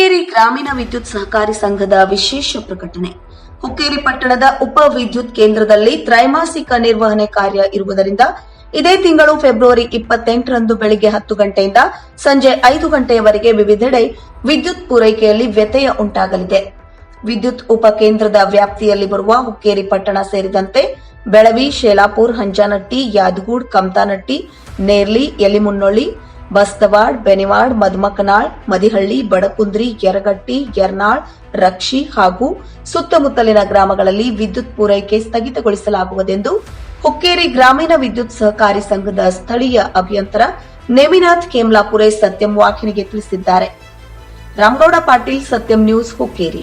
ಗ್ರಾಮೀಣ ವಿದ್ಯುತ್ ಸಹಕಾರಿ ಸಂಘದ ವಿಶೇಷ ಪ್ರಕಟಣೆ. ಹುಕ್ಕೇರಿ ಪಟ್ಟಣದ ಉಪ ವಿದ್ಯುತ್ ಕೇಂದ್ರದಲ್ಲಿ ತ್ರೈಮಾಸಿಕ ನಿರ್ವಹಣೆ ಕಾರ್ಯ ಇರುವುದರಿಂದ ಇದೇ ತಿಂಗಳು ಫೆಬ್ರವರಿ ಇಪ್ಪತ್ತೆಂಟರಂದು ಬೆಳಗ್ಗೆ ಹತ್ತು ಗಂಟೆಯಿಂದ ಸಂಜೆ ಐದು ಗಂಟೆಯವರೆಗೆ ವಿವಿಧೆಡೆ ವಿದ್ಯುತ್ ಪೂರೈಕೆಯಲ್ಲಿ ವ್ಯತ್ಯಯ ಉಂಟಾಗಲಿದೆ. ವಿದ್ಯುತ್ ಉಪಕೇಂದ್ರದ ವ್ಯಾಪ್ತಿಯಲ್ಲಿ ಬರುವ ಹುಕ್ಕೇರಿ ಪಟ್ಟಣ ಸೇರಿದಂತೆ ಬೆಳವಿ, ಶೇಲಾಪುರ್, ಹಂಜಾನಟ್ಟಿ, ಯಾದಗೂಡ್, ಕಮತಾನಟ್ಟಿ, ನೇರ್ಲಿ ಯಲಿಮುನ್ನೊಳ್ಳಿ ಬಸ್ತವಾಡ್, ಬೆನಿವಾಡ್, ಮದ್ಮಕನಾಳ್, ಮದಿಹಳ್ಳಿ, ಬಡಕುಂದ್ರಿ, ಯರಗಟ್ಟಿ, ಯರ್ನಾಳ್, ರಕ್ಷಿ ಹಾಗೂ ಸುತ್ತಮುತ್ತಲಿನ ಗ್ರಾಮಗಳಲ್ಲಿ ವಿದ್ಯುತ್ ಪೂರೈಕೆ ಸ್ಥಗಿತಗೊಳಿಸಲಾಗುವುದೆಂದು ಹುಕ್ಕೇರಿ ಗ್ರಾಮೀಣ ವಿದ್ಯುತ್ ಸಹಕಾರಿ ಸಂಘದ ಸ್ಥಳೀಯ ಅಭಿಯಂತರ ನೇಮಿನಾಥ್ ಕೇಮ್ಲಾಪುರೆ ಸತ್ಯಂ ವಾಹಿನಿಗೆ ತಿಳಿಸಿದ್ದಾರೆ. ರಾಮಗೌಡ ಪಾಟೀಲ್, ಸತ್ಯಂ ನ್ಯೂಸ್, ಹುಕ್ಕೇರಿ.